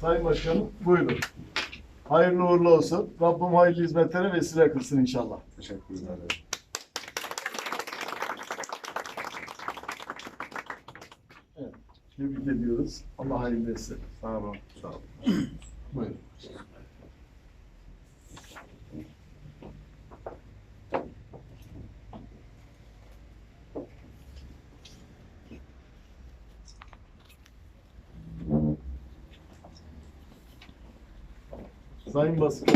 Sayın Başkanım buyurun. Hayırlı uğurlu olsun. Rabbim hayırlı hizmetlere vesile kılsın inşallah. Teşekkür ederim. Tebrik ediyoruz. Allah hayırlı etsin. Sağ olun. Sağ olun. Buyurun. Sayın basın,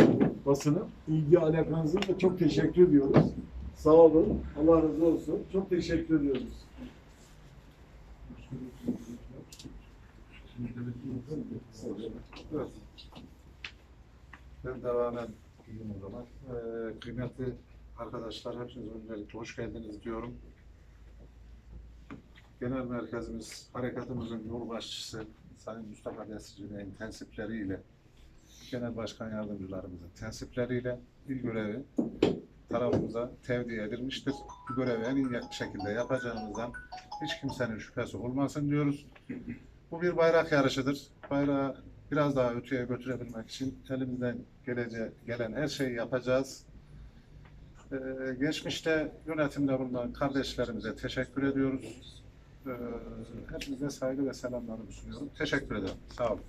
basını ilgi alakanızı da çok teşekkür ediyoruz. Sağ olun. Allah razı olsun. Çok teşekkür ediyoruz. Evet. Ben devam edeyim o zaman. Ee, kıymetli arkadaşlar, hepiniz öncelikle hoş geldiniz diyorum. Genel merkezimiz, harekatımızın yol Sayın Mustafa Desici Bey'in Genel Başkan Yardımcılarımızın tensipleriyle il görevi tarafımıza tevdi edilmiştir. Bu görevi en iyi şekilde yapacağımızdan hiç kimsenin şüphesi olmasın diyoruz. Bu bir bayrak yarışıdır. Bayrağı biraz daha öteye götürebilmek için elimizden gelece, gelen her şeyi yapacağız. Ee, geçmişte yönetimde bulunan kardeşlerimize teşekkür ediyoruz. Ee, hepinize saygı ve selamlarımı sunuyorum. Teşekkür ederim. Sağ olun.